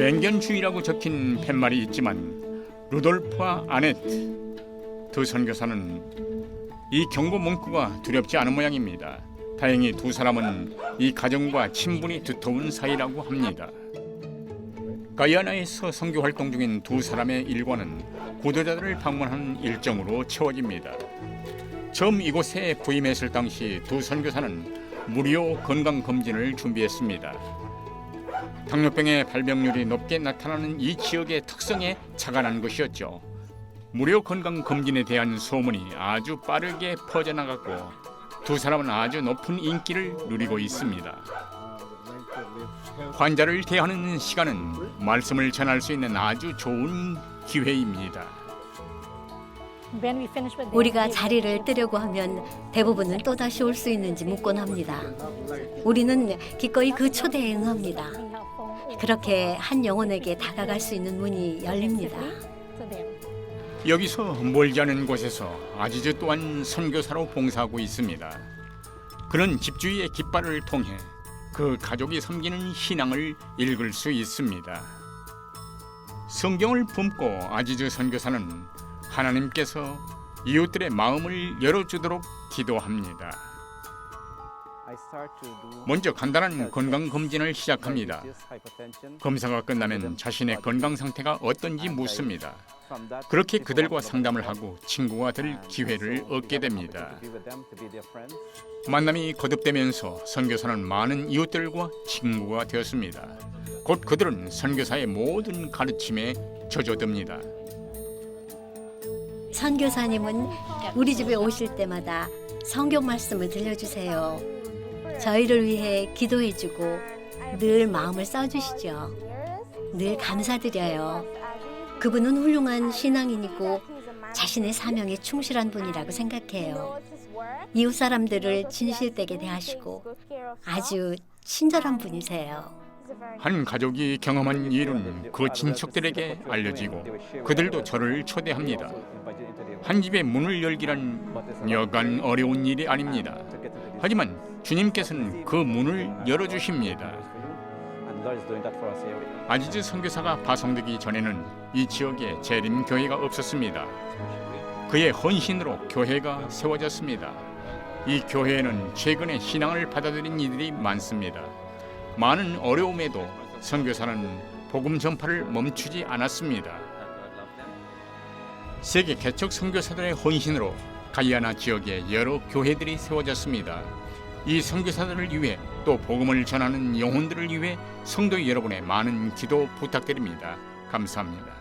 참견주의라고 적힌 팻말이 있지만 루돌프와 아네트 두 선교사는 이 경고 문구가 두렵지 않은 모양입니다. 다행히 두 사람은 이 가정과 친분이 두터운 사이라고 합니다. 가이아나에서 선교 활동 중인 두 사람의 일과는 구도자들을 방문하는 일정으로 채워집니다. 처음 이곳에 부임했을 당시 두 선교사는 무료 건강 검진을 준비했습니다. 당뇨병의 발병률이 높게 나타나는 이 지역의 특성에 착안한 것이었죠. 무료 건강 검진에 대한 소문이 아주 빠르게 퍼져나갔고 두 사람은 아주 높은 인기를 누리고 있습니다. 환자를 대하는 시간은 말씀을 전할 수 있는 아주 좋은 기회입니다. 우리가 자리를 뜨려고 하면 대부분은 또다시 올 수 있는지 묻곤 합니다. 우리는 기꺼이 그 초대에 응합니다. 그렇게 한 영혼에게 다가갈 수 있는 문이 열립니다. 여기서 멀지 않은 곳에서 아지즈 또한 선교사로 봉사하고 있습니다. 그는 집주위의 깃발을 통해 그 가족이 섬기는 신앙을 읽을 수 있습니다. 성경을 품고 아지즈 선교사는 하나님께서 이웃들의 마음을 열어주도록 기도합니다. 먼저 간단한 건강 검진을 시작합니다. 검사가 끝나면 자신의 건강 상태가 어떤지 묻습니다. 그렇게 그들과 상담을 하고 친구가 될 기회를 얻게 됩니다. 만남이 거듭되면서 선교사는 많은 이웃들과 친구가 되었습니다. 곧 그들은 선교사의 모든 가르침에 젖어듭니다. 선교사님은 우리 집에 오실 때마다 성경 말씀을 들려주세요. 저희를 위해 기도해주고 늘 마음을 써주시죠. 늘 감사드려요. 그분은 훌륭한 신앙인이고 자신의 사명에 충실한 분이라고 생각해요. 이웃 사람들을 진실되게 대하시고 아주 친절한 분이세요. 한 가족이 경험한 일은 그 친척들에게 알려지고 그들도 저를 초대합니다. 한 집의 문을 열기란 여간 어려운 일이 아닙니다. 하지만 주님께서는 그 문을 열어주십니다. 아지즈 선교사가 파송되기 전에는 이 지역에 재림 교회가 없었습니다. 그의 헌신으로 교회가 세워졌습니다. 이 교회에는 최근에 신앙을 받아들인 이들이 많습니다. 많은 어려움에도 선교사는 복음 전파를 멈추지 않았습니다. 세계 개척 선교사들의 헌신으로 가이아나 지역에 여러 교회들이 세워졌습니다. 이 선교사들을 위해 또 복음을 전하는 영혼들을 위해 성도 여러분의 많은 기도 부탁드립니다. 감사합니다.